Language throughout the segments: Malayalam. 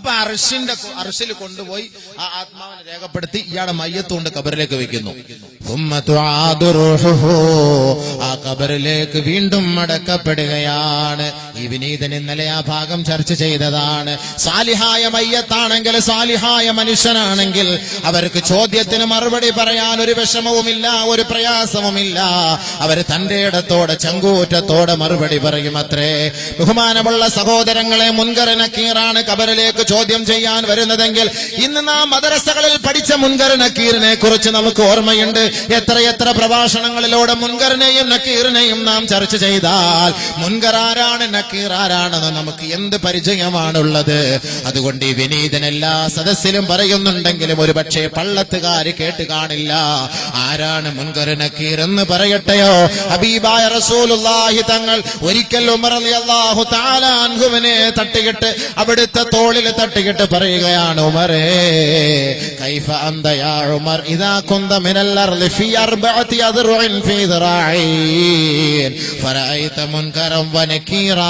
അപ്പൊ അർഷിന്റെ അർഷിൽ കൊണ്ടുപോയി ആ ആത്മാവിനെ രേഖപ്പെടുത്തി ഇയാളെ മയ്യത്തുകൊണ്ട് കബറിലേക്ക് വെക്കുന്നു. ആ കബറിലേക്ക് വീണ്ടും മടക്കപ്പെടുകയാണ്. ഈ വിനീതൻ ഇന്നലെ ആ ഭാഗം ചർച്ച ചെയ്തതാണ്. സാലിഹായ മയ്യത്താണെങ്കിൽ സാലിഹായ മനുഷ്യനാണെങ്കിൽ അവർക്ക് ചോദ്യത്തിന് മറുപടി പറയാൻ ഒരു വിഷമവുമില്ല ഒരു പ്രയാസവുമില്ല. അവർ തന്റെ ഇടത്തോടെ ചങ്കൂറ്റത്തോടെ മറുപടി പറയും അത്രേ. ബഹുമാനമുള്ള സഹോദരങ്ങളെ മുൻകരനക്കീറാണ് കബറിലേക്ക് ചോദ്യം ചെയ്യാൻ വരുന്നതെങ്കിൽ ഇന്ന് നാം മദ്രസകളിൽ പഠിച്ച മുൻകരനക്കീറിനെ കുറിച്ച് നമുക്ക് ഓർമ്മയുണ്ട്. എത്രയെത്ര പ്രഭാഷണങ്ങളിലൂടെ മുൻകരനെയും നക്കീറിനെയും നാം ചർച്ച ചെയ്താൽ മുൻകർ ആരാണ് നക്കീർ ആരാണെന്ന് നമുക്ക് എന്ത് പരിചയമാണുള്ളത്? അതുകൊണ്ട് ഈ വിനീതൻ എല്ലാ സദസ്സിലും പറയുന്നുണ്ടെങ്കിലും ഒരു പക്ഷേ പള്ളത്തുകാര് കേട്ട് കാണില്ല. ആരാണ് മുൻകര നക്കീർ എന്ന് പറയട്ടെയോ? ഹബീബായ റസൂലുള്ളാഹി തങ്ങൾ ഒരിക്കൽ ഉമർ അള്ളാഹു താലാൻഹുവിനെ തട്ടിയിട്ട് അവിടുത്തെ തോളിൽ തട്ടിയിട്ട് പറയുകയാണ് ഉമറേ കൈഫ അന്ത യാ ഉമർ? ഇതാ കുന്ത മിനൽ അർളി ഫീ അർബഅതി അദ്റുഇൻ ഫീ ദിറാഈൻ ഫറഅയ്ത മുൻകറൻ വനകീറാ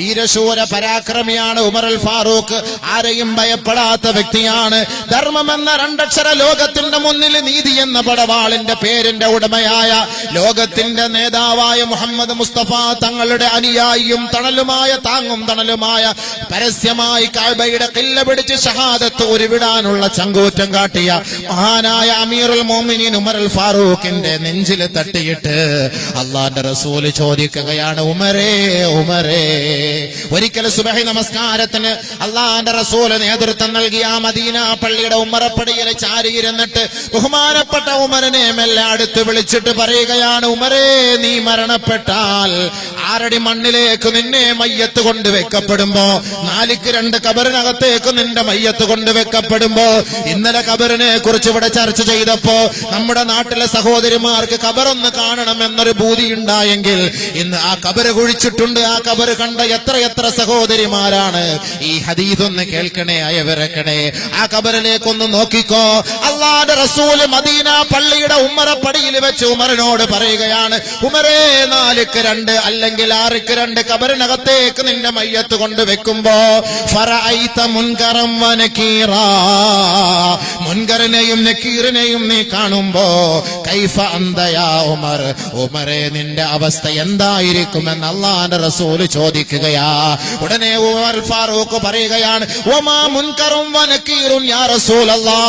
വീരശൂര പരാക്രമിയാണ് ഉമർ അൽ ഫാറൂഖ്. ആരെയും ഭയപ്പെടാത്ത വ്യക്തിയാണ്. ധർമ്മം എന്ന രണ്ടക്ഷര ലോകത്തിന്റെ മുന്നിൽ നീതി എന്ന പടവാളിന്റെ പേരിന്റെ ഉടമയായ ലോകത്തിന്റെ നേതാവായ മുഹമ്മദ് മുസ്തഫ തങ്ങളുടെ അനുയായിയും തണലുമായ താങ്ങും തണലുമായ പരസ്യമായി കാഴ്ബയുടെ കില്ല പിടിച്ച് ഷഹാദത്ത് ഉരുവിടാനുള്ള ചങ്കൂറ്റം കാട്ടിയ മഹാനായ അമീറുൽ മോമിനിൻ ഉമർ അൽ ഫാറൂഖിന്റെ നെഞ്ചിൽ തട്ടിയിട്ട് അള്ളാന്റെ റസൂൽ ചോദിക്കുകയാണ് ഉമരേ ഉമരേ ഒരിക്കൽ സുബഹി നമസ്കാരത്തിന് അള്ളാന്റെ റസൂൽ നേതൃത്വം നൽകിയ ആ മദീന പള്ളിയുടെ ഉമ്മറപ്പടിയിൽ ചാരിയിരുന്നിട്ട് ബഹുമാനപ്പെട്ട ഉമരനെ മെല്ലെ അടുത്ത് വിളിച്ചിട്ട് പറയുകയാണ് ഉമരേ നീ മരണപ്പെട്ടാൽ ആരടി മണ്ണിലേക്ക് നിന്നെ മയ്യത്ത് കൊണ്ട് വെക്കപ്പെടുമ്പോ നാലിക്ക് രണ്ട് കബറിനകത്തേക്ക് നിന്റെ മയ്യത്ത് കൊണ്ട് വെക്കപ്പെടുമ്പോ ഇന്നലെ കബറിനെ കുറിച്ച് ഇവിടെ ചർച്ച ചെയ്തപ്പോ നമ്മുടെ നാട്ടിലെ സഹോദരിമാർക്ക് കബറൊന്ന് കാണണം എന്നൊരു ബൂതി ഉണ്ടായെങ്കിൽ ഇന്ന് ആ കബറ് കുഴിച്ചിട്ടുണ്ട് ആ കബറ് കണ്ട എത്ര എത്ര സഹോദരിമാരാണ്? ഈ ഹദീദ് ഒന്ന് കേൾക്കണേ അയവിറക്കണേ. ആ കബറിലേക്കൊന്ന് നോക്കിക്കോ. അള്ളാന്റെ റസൂൽ മദീന പള്ളിയുടെ ഉമ്മറപ്പടിയിൽ വെച്ച് ഉമറിനോട് പറയുകയാണ് ഉമരേ നാലിക്ക് രണ്ട് അല്ലെങ്കിൽ ആറിക്ക് രണ്ട് കബറിനകത്തേക്ക് നിന്റെ മയ്യത്ത് കൊണ്ട് വെക്കുമ്പോ മുൻകറം വനക്കീറാ മുൻകറിനെയും നക്കീറിനെയും നീ കാണുമ്പോ കൈഫ അന്തയാ ഉമർ. ഉമരെ നിന്റെ അവസ്ഥ എന്തായിരിക്കുമെന്ന് അള്ളാന്റെ റസൂൽ ചോദിക്കുകയാ ഉടനെ ഉമർ ഫാറൂഖ് പറയുകയാണ് ഒമാ മുൻകറും വനക്കീറും യാ റസൂലല്ലാ.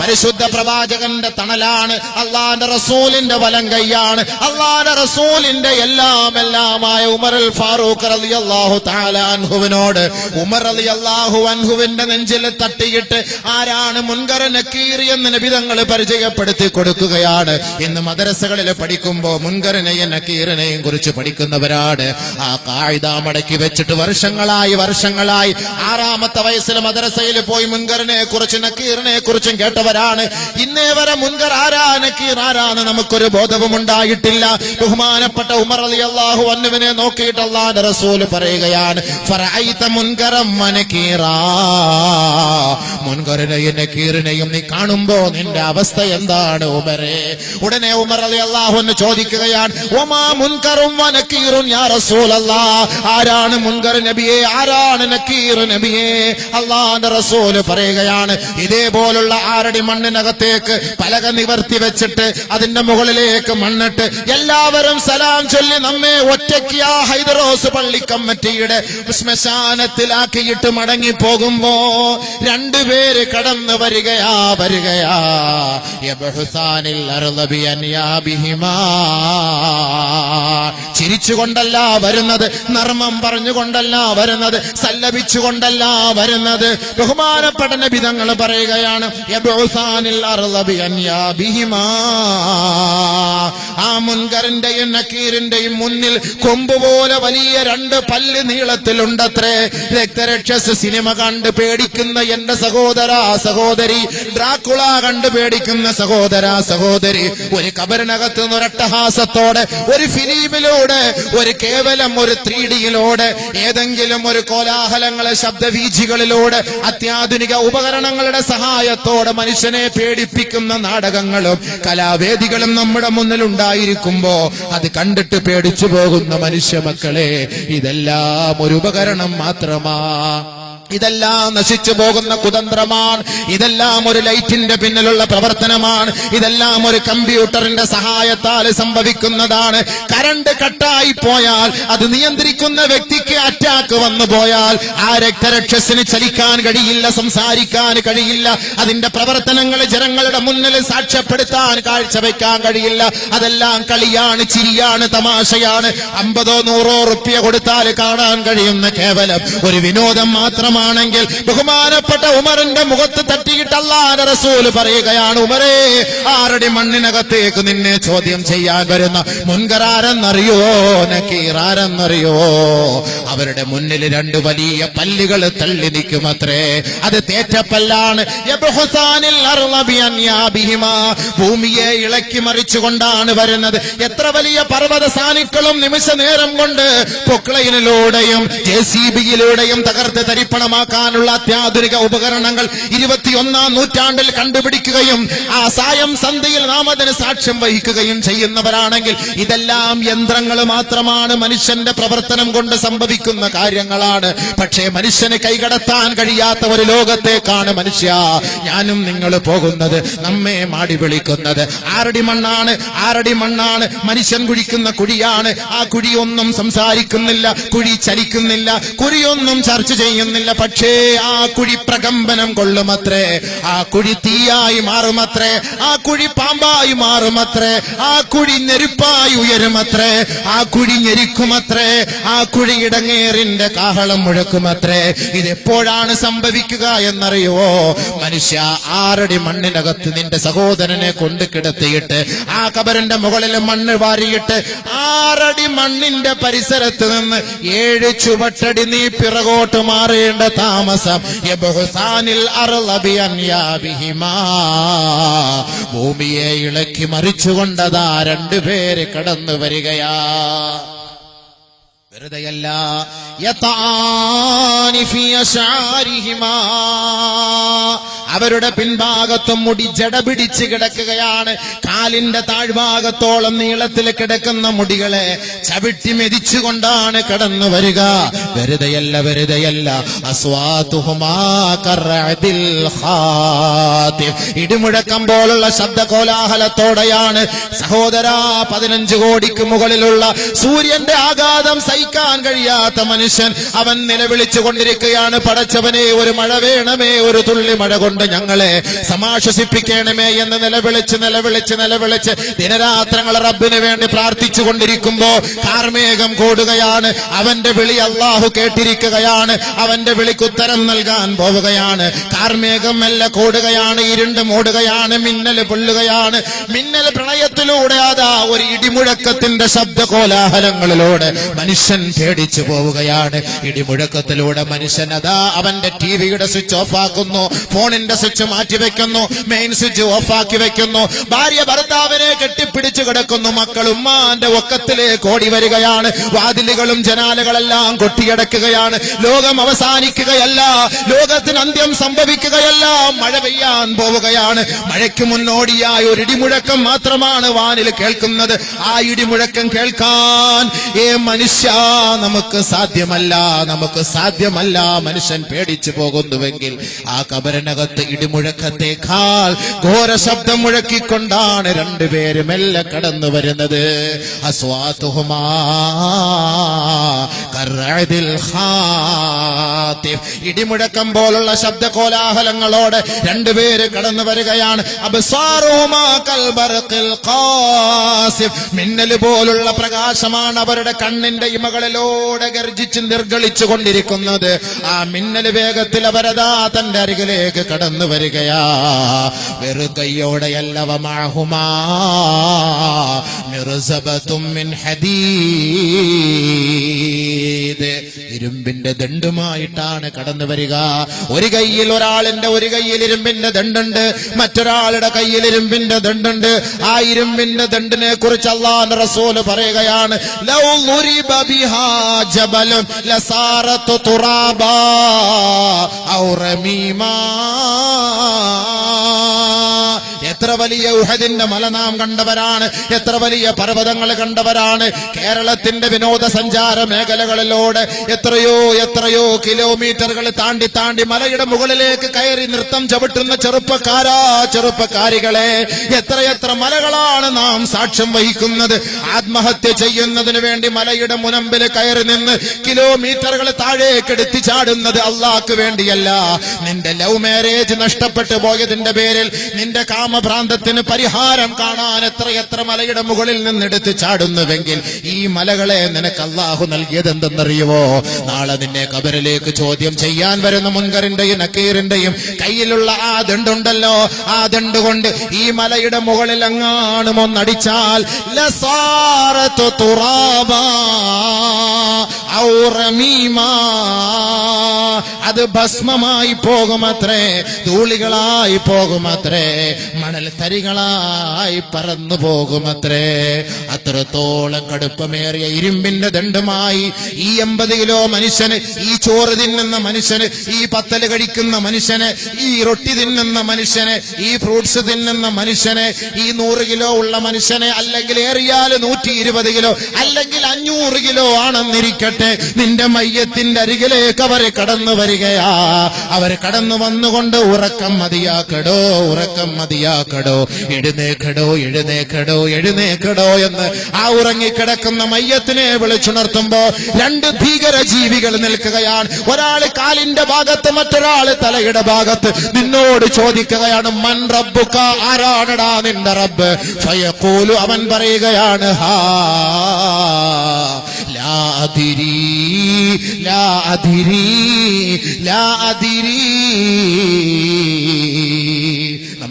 പരിശുദ്ധ പ്രവാചകന്റെ തണലാണ് അള്ളാന്റെ റസൂലിന്റെ വലം കൈയാണ്. അള്ളാന്റെ റസൂലിന്റെ എല്ലാം എല്ലാമായ ഉമർ അൽ ഫാറൂഖ് റളിയല്ലാഹു തആല അൻഹുവിനോട് ഉമർ റളിയല്ലാഹു അൻഹുവിന്റെ നെഞ്ചിൽ തട്ടിയിട്ട് ആരാണ് മുൻകര നക്കീർ എന്ന് നബിതങ്ങൾ പരിചയപ്പെടുത്തി കൊടുക്കുകയാണ്. ഇന്ന് മദ്രസകളിൽ പഠിക്കുമ്പോ മുൻകരനെയും നക്കീറിനെയും കുറിച്ച് പഠിക്കുന്നവരാണ്. ആ കായിത മടക്കി വെച്ചിട്ട് വർഷങ്ങളായി വർഷങ്ങളായി ആറാമത്തെ വയസ്സിൽ മദ്രസയിൽ പോയി മുൻകറിനെ കുറിച്ച് നക്കീറിനെ കുറിച്ചും കേട്ടവരാണ്. ഇന്നേ വരെ മുൻകർ ആരാ? നക്കീർ ആരാന്ന് നമുക്കൊരു ബോധവും ഉണ്ടായിട്ടില്ല. ബഹുമാനപ്പെട്ട ഉമർ അലി അള്ളാഹു അന്നുവിനെ നോക്കിയിട്ട് അള്ളാന്റെ റസൂൽ പറയുകയാണ് മുൻകറിനെയും നക്കീറിനെയും നീ കാണുമ്പോ നിന്റെ അവസ്ഥ എന്താണ് ഉമരെ ഉടനെ ഉമർ അലി അള്ളാഹു ചോദിക്കുകയാണ് ഒമാ മുൻകറും വനക്കീറും യാ റസൂലല്ലാ? ആരാണ് മുൻകർ നബിയെ? ആരാണ് നക്കീർ നബിയെ? അള്ളാന്റെ റസൂൽ പറയുകയാണ് ഇതേപോലുള്ള ആരടി മണ്ണിനകത്തേക്ക് പലക നിവർത്തി വെച്ചിട്ട് അതിന്റെ മുകളിലേക്ക് മണ്ണിട്ട് എല്ലാവരും സലാം ചൊല്ലി നമ്മെ ഒറ്റയ്ക്ക് ഹൈദറോസ് പള്ളിക്കമ്മറ്റിയുടെ ശ്മശാനത്തിലാക്കിയിട്ട് മടങ്ങി പോകുമ്പോ രണ്ടുപേര് കടന്നു വരികയാ വരികയാ യബഹുസാനിൽ. ചിരിച്ചുകൊണ്ടല്ല വരുന്നത് നർമ്മം പറഞ്ഞുകൊണ്ടല്ല വരുന്നത് സല്ലപിച്ചുകൊണ്ടല്ല വരുന്നത് ബഹുമാനപ്പെട്ട നബിതങ്ങൾ പറയുകയാണ് യബഹുസാനിൽ. ആ മുൻകറിന്റെയും നക്കീറിന്റെയും മുന്നിൽ കൊമ്പുപോലെ വലിയ രണ്ട് പല്ല് നീളത്തിലുണ്ടത്രേ. രക്തരക്ഷസ് സിനിമ കണ്ട് പേടിക്കുന്ന എന്റെ സഹോദര സഹോദരി ഡ്രാക്കുള കണ്ട് പേടിക്കുന്ന സഹോദര സഹോദരി. ഒരു കബറിനകത്ത് നിന്ന് ഒരട്ടഹാസത്തോടെ ഒരു ഫിലിമിലൂടെ ഒരു കേവലം ഒരു ത്രീ ഡിയിലൂടെ മനുഷ്യരോട് ഏതെങ്കിലും ഒരു കോലാഹലങ്ങളെ ശബ്ദവീചികളിലൂടെ അത്യാധുനിക ഉപകരണങ്ങളുടെ സഹായത്തോടെ മനുഷ്യനെ പേടിപ്പിക്കുന്ന നാടകങ്ങളും കലാവേദികളും നമ്മുടെ മുന്നിൽ ഉണ്ടായിരിക്കുമ്പോ അത് കണ്ടിട്ട് പേടിച്ചു പോകുന്ന. മനുഷ്യ മക്കളെ ഇതെല്ലാം ഒരു ഉപകരണം മാത്രമാ. ഇതെല്ലാം നശിച്ചു പോകുന്ന കുതന്ത്രമാണ്. ഇതെല്ലാം ഒരു ലൈറ്റിന്റെ പിന്നിലുള്ള പ്രവർത്തനമാണ്. ഇതെല്ലാം ഒരു കമ്പ്യൂട്ടറിന്റെ സഹായത്താൽ സംഭവിക്കുന്നതാണ്. കരണ്ട് കട്ടായി പോയാൽ അത് നിയന്ത്രിക്കുന്ന വ്യക്തിക്ക് അറ്റാക്ക് വന്നു പോയാൽ ആ രക്തരക്ഷസിന് ചലിക്കാൻ കഴിയില്ല സംസാരിക്കാൻ കഴിയില്ല അതിന്റെ പ്രവർത്തനങ്ങൾ ജനങ്ങളുടെ മുന്നിൽ സാക്ഷ്യപ്പെടുത്താൻ കാഴ്ചവെക്കാൻ കഴിയില്ല അതെല്ലാം കളിയാണ് ചിരിയാണ് തമാശയാണ്. അമ്പതോ നൂറോ റുപ്യ കൊടുത്താൽ കാണാൻ കഴിയുന്ന കേവലം ഒരു വിനോദം മാത്രമാണെങ്കിൽ ബഹുമാനപ്പെട്ട ഉമറിന്റെ മുഖത്ത് തട്ടിയിട്ട് അല്ലാതെ റസൂൽ പറയുകയാണ് ഉമരേ ആറടി മണ്ണിനകത്തേക്ക് നിന്നെ ചോദ്യം ചെയ്യാൻ വരുന്ന മുൻകരാരെന്നറിയോ? നക്കീറാരെന്നറിയോ? അവരുടെ മുന്നിൽ രണ്ട് വലിയ പല്ലുകൾ തള്ളി നിൽക്കുമത്രേ. അത് തേറ്റപ്പല്ലാണ്. ഭൂമിയെ ഇളക്കി മറിച്ചുകൊണ്ടാണ് വരുന്നത്. എത്ര വലിയ പർവത സാനുക്കളും നിമിഷ നേരം കൊണ്ട് പൊക്ലൈനിലൂടെയും ജെ സി ബിയിലൂടെയും തകർത്ത് തരിപ്പണമാക്കാനുള്ള അത്യാധുനിക ഉപകരണങ്ങൾ ഇരുപത്തിയൊന്നാം നൂറ്റാണ്ടിൽ കണ്ടുപിടിക്കുകയും ആ സായം സന്ധിയിൽ നാം അതിന് സാക്ഷ്യം വഹിക്കുകയും ചെയ്യുന്നവരാണെങ്കിൽ ഇതെല്ലാം യന്ത്രങ്ങൾ മാത്രമാണ് മനുഷ്യന്റെ പ്രവർത്തനം കൊണ്ട് സംഭവിക്കുന്ന കാര്യങ്ങളാണ്. പക്ഷേ മനുഷ്യന് കൈകടത്താൻ കഴിയാത്ത ഒരു ലോകത്തേക്കാണ് മനുഷ്യ ഞാനും നിങ്ങൾ പോകുന്നത് നമ്മെ മാടി വിളിക്കുന്നത്. ആരടി മണ്ണാണ് ആരടി മണ്ണാണ്? മനുഷ്യൻ കുഴിക്കുന്ന കുഴിയാണ്. ആ കുഴിയൊന്നും സംസാരിക്കുന്നില്ല കുഴി ചലിക്കുന്നില്ല കുഴിയൊന്നും ചർച്ച ചെയ്യുന്നില്ല. പക്ഷേ ആ കുഴി പ്രകമ്പനം കൊള്ളുമത്രേ. ആ കുഴി തീയായി മാറുമത്രേ. ആ കുഴി പാമ്പായി മാറുമത്രേ. ആ കുഴി നെരുപ്പായി ഉയരുമത്രേ. ആ കുഴി ഞെരിക്കുമത്രേ. ആ കുഴി ഇടങ്ങേറിന്റെ കാഹളം മുഴക്കുമത്രേ. ഇതെപ്പോഴാണ് സംഭവിക്കുക എന്നറിയുവോ മനുഷ്യ ആറടി മണ്ണിനകത്ത് നിന്റെ സഹോദരനെ കൊണ്ട് കിടത്തിയിട്ട് ആ കബറിന്റെ മുകളിൽ മണ്ണ് വാരിയിട്ട് ആറടി മണ്ണിന്റെ പരിസരത്ത് നിന്ന് ഏഴ് ചുവട്ടടി നീ പിറകോട്ട് മാറേണ്ട താമസം അർളബി അൻയാബിഹിമാ. ഭൂമിയെ ഇളക്കി മറിച്ചുകൊണ്ടതാ രണ്ടുപേര് കടന്നു വരികയാ വെറുതെയല്ല യഥാനിഫിയ ശാരിഹിമാ. അവരുടെ പിൻഭാഗത്തും മുടി ജട പിടിച്ച് കിടക്കുകയാണ്. കാലിന്റെ താഴ്ഭാഗത്തോളം നീളത്തിൽ കിടക്കുന്ന മുടികളെ ചവിട്ടി മെതിച്ചുകൊണ്ടാണ് കടന്നു വരിക. വെറുതെയല്ല വെറുതെയല്ല. ഇടിമുഴക്കം പോലുള്ള ശബ്ദ കോലാഹലത്തോടെയാണ് സഹോദരാ പതിനഞ്ച് കോടിക്ക് മുകളിലുള്ള സൂര്യന്റെ ആഘാതം സഹിക്കാൻ കഴിയാത്ത മനുഷ്യൻ അവൻ നിലവിളിച്ചു കൊണ്ടിരിക്കുകയാണ് പടച്ചവനെ ഒരു മഴ വേണമേ ഒരു തുള്ളി മഴ കൊണ്ട്. ഞങ്ങളെ സമാശ്വസിപ്പിക്കണമേ എന്ന് നിലവിളിച്ച് നിലവിളിച്ച് നിലവിളിച്ച് ദിനരാത്രങ്ങൾ റബ്ബിന് വേണ്ടി പ്രാർത്ഥിച്ചു കൊണ്ടിരിക്കുമ്പോ കാർമേഘം കൂടുകയാണ്. അവന്റെ വിളി അള്ളാഹു കേട്ടിരിക്കുകയാണ്. അവന്റെ വിളിക്ക് ഉത്തരം നൽകാൻ പോവുകയാണ്. കാർമേഘം മെല്ലെ കൂടുകയാണ് ഇരുണ്ട് മൂടുകയാണ് മിന്നൽ പൊള്ളുകയാണ്. മിന്നൽ പ്രണയത്തിലൂടെ അതാ ഒരു ഇടിമുഴക്കത്തിന്റെ ശബ്ദ കോലാഹലങ്ങളിലൂടെ മനുഷ്യൻ പേടിച്ചു പോവുകയാണ്. ഇടിമുഴക്കത്തിലൂടെ മനുഷ്യൻ അതാ അവന്റെ ടിവിയുടെ സ്വിച്ച് ഓഫ് ആക്കുന്നു ഫോണിന്റെ സ്വിച്ച് മാറ്റിവെക്കുന്നു മെയിൻ സ്വിച്ച് ഓഫ് ആക്കി വെക്കുന്നു. ഭാര്യ ഭർത്താവിനെ കെട്ടിപ്പിടിച്ചു കിടക്കുന്നു. മക്കൾ ഉമ്മാന്റെ ഒക്കത്തിലേക്ക് ഓടി വരികയാണ്. വാതിലുകളും ജനാലകളെല്ലാം കൊട്ടിയടക്കുകയാണ്. ലോകം അവസാനിക്കുകയല്ല. ലോകത്തിന് അന്ത്യം സംഭവിക്കുകയല്ല. മഴ പെയ്യാൻ പോവുകയാണ്. മഴയ്ക്ക് മുന്നോടിയായി ഒരു ഇടിമുഴക്കം മാത്രമാണ് വാനിൽ കേൾക്കുന്നത്. ആ ഇടിമുഴക്കം കേൾക്കാൻ ഏ മനുഷ്യ നമുക്ക് സാധ്യമല്ല. നമുക്ക് സാധ്യമല്ല മനുഷ്യൻ പേടിച്ചു പോകുന്നുവെങ്കിൽ ആ കബറിനകത്ത് ഇടിമുഴക്കത്തേക്കാൾ ഘോര ശബ്ദം മുഴക്കിക്കൊണ്ടാണ് രണ്ടുപേര് മെല്ലെ കടന്നു വരുന്നത്. ഇടിമുഴക്കം പോലുള്ള ശബ്ദ കോലാഹലങ്ങളോടെ രണ്ടുപേര് കടന്നു വരികയാണ്. മിന്നൽ പോലുള്ള പ്രകാശമാണ് അവരുടെ കണ്ണിന്റെ ഇമകളിലൂടെ ഗർജിച്ച് നിർഗളിച്ചു കൊണ്ടിരിക്കുന്നത് ആ മിന്നൽ വേഗത്തിൽ അവരതാ തന്റെ അരികിലേക്ക് വരികയാ. വെറുകയ്യോടെയല്ല വമാഹുമാ മിർസബത്തും മിൻ ഹദീദ്. ഇരുമ്പിന്റെ ദണ്ടുമായിട്ടാണ് കടന്നു വരിക. ഒരു കൈയിൽ ഒരാളിന്റെ ഒരു കൈയിൽ ഇരുമ്പിന്റെ ദണ്ടുണ്ട് മറ്റൊരാളുടെ കയ്യിൽ ഇരുമ്പിന്റെ ദണ്ടുണ്ട്. ആ ഇരുമ്പിന്റെ ദണ്ടിനെ കുറിച്ച് അള്ളാഹ് റസൂൽ പറയുകയാണ് ലൗ എത്ര വലിയ ഉഹദിന്റെ മല നാം കണ്ടവരാണ് എത്ര വലിയ പർവതങ്ങൾ കണ്ടവരാണ് കേരളത്തിന്റെ വിനോദസഞ്ചാര മേഖലകളിലൂടെ എത്രയോ എത്രയോ കിലോമീറ്ററുകൾ താണ്ടി താണ്ടി മലയുടെ മുകളിലേക്ക് കയറി നൃത്തം ചവിട്ടുന്ന ചെറുപ്പക്കാരാ ചെറുപ്പക്കാരികളെ എത്രയെത്ര മലകളാണ് നാം സാക്ഷ്യം വഹിക്കുന്നത്. ആത്മഹത്യ ചെയ്യുന്നതിന് വേണ്ടി മലയുടെ മുനമ്പിൽ കയറി നിന്ന് കിലോമീറ്ററുകൾ താഴേക്ക് എടുത്തി ചാടുന്നത് അള്ളാഹ്ക്ക് വേണ്ടിയല്ല. നിന്റെ ലവ് മാരേജ് നഷ്ടപ്പെട്ടു പോയതിന്റെ പേരിൽ നിന്റെ കാമഭ്രാന്തത്തിന് പരിഹാരം കാണാൻ എത്രയെത്ര മലയുടെ മുകളിൽ നിന്നെടുത്ത് ചാടുന്നുവെങ്കിൽ ഈ മലകളെ നിനക്ക് അള്ളാഹു നൽകിയത് എന്തെന്നറിയുവോ നാളെ നിന്നെ കബറിലേക്ക് ചോദ്യം ചെയ്യാൻ വരുന്ന മുൻകറിന്റെയും നക്കീറിന്റെയും കയ്യിലുള്ള ആ ദണ്ടുണ്ടല്ലോ. ആ ദണ്ട് കൊണ്ട് ഈ മലയുടെ മുകളിൽ എങ്ങാനും ഒന്നടിച്ചാൽ. അത് ഭസ്മമായി പോകുമത്രേ ധൂളികളായി പോകുമത്രേ. മണൽ തരികളായി പറന്നു പോകുമത്രേ. അത്രത്തോളം കടുപ്പമേറിയ ഇരുമ്പിന്റെ ദണ്ഡുമായി ഈ എൺപത് കിലോ മനുഷ്യന് ഈ ചോറ് തിന്നുന്ന മനുഷ്യന് ഈ പത്തൽ കഴിക്കുന്ന മനുഷ്യന് ഈ റൊട്ടി തിന്നുന്ന മനുഷ്യന് ഈ ഫ്രൂട്ട്സ് തിന്നുന്ന മനുഷ്യന് ഈ നൂറ് കിലോ ഉള്ള മനുഷ്യനെ അല്ലെങ്കിൽ ഏറിയാൽ നൂറ്റി ഇരുപത് കിലോ അല്ലെങ്കിൽ അഞ്ഞൂറ് കിലോ ആണെന്നിരിക്കട്ടെ. നിന്റെ മയ്യത്തിന്റെ അരികിലേക്ക് അവർ കടന്നു വരികയാ. അവർ കടന്നു വന്നുകൊണ്ട് ഉറക്കം മതിയാക്കടോ ഉറക്കം മതിയാക്കടോ എഴുന്നേക്കടോ എഴുന്നേക്കടോ എഴുന്നേക്കടോ എന്ന് ആ ഉറങ്ങിക്കിടക്കുന്ന മയ്യത്തിനെ വിളിച്ചുണർത്തുമ്പോ രണ്ട് ഭീകര ജീവികൾ നിൽക്കുകയാണ്. ഒരാൾ കാലിന്റെ ഭാഗത്ത് മറ്റൊരാൾ തലയുടെ ഭാഗത്ത്. നിന്നോട് ചോദിക്കുകയാണ് മൻ റബ്ബുക്ക ആരാണടാ നിന്റെ റബ്ബ്? ഫയഖൂലു അവൻ പറയുകയാണ് ഹാ ലാ അദിരി ലാ ലാ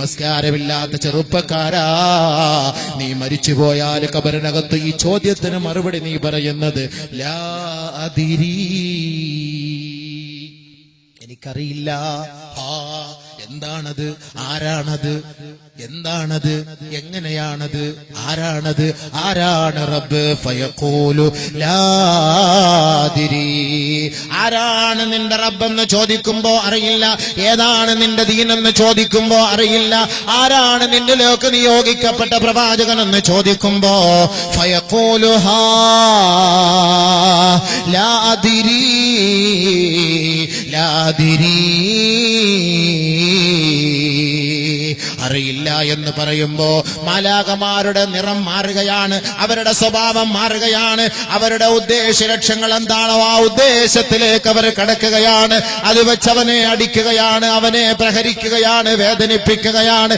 നമസ്കാരമില്ലാത്ത ചെറുപ്പക്കാരാ. നീ മരിച്ചു പോയാൽ കബറിനകത്ത് ഈ ചോദ്യത്തിന് മറുപടി നീ പറയുന്നത് ലാ എനിക്കറിയില്ല. ആ എന്താണത്? ആരാണത്? എന്താണത്? എങ്ങനെയാണത്? ആരാണത്? ആരാണ് റബ്ബ്? ഫയക്കോലു ലാതിരി ആരാണ് നിന്റെ റബ്ബെന്ന് ചോദിക്കുമ്പോ അറിയില്ല. ഏതാണ് നിന്റെ ദീനെന്ന് ചോദിക്കുമ്പോ അറിയില്ല. ആരാണ് നിന്നിലേക്ക് നിയോഗിക്കപ്പെട്ട പ്രവാചകൻ എന്ന് ചോദിക്കുമ്പോ ഫയക്കോലു ഹാ ലാതിരി ലാദിരി പറയുമ്പോ മാലാകമാരുടെ നിറം മാറുകയാണ് അവരുടെ സ്വഭാവം മാറുകയാണ് അവരുടെ ഉദ്ദേശ ലക്ഷ്യങ്ങൾ എന്താണോ ആ ഉദ്ദേശത്തിലേക്ക് അവർ കടക്കുകയാണ്. അത് വെച്ച് അവനെ അടിക്കുകയാണ് അവനെ പ്രഹരിക്കുകയാണ് വേദനിപ്പിക്കുകയാണ്.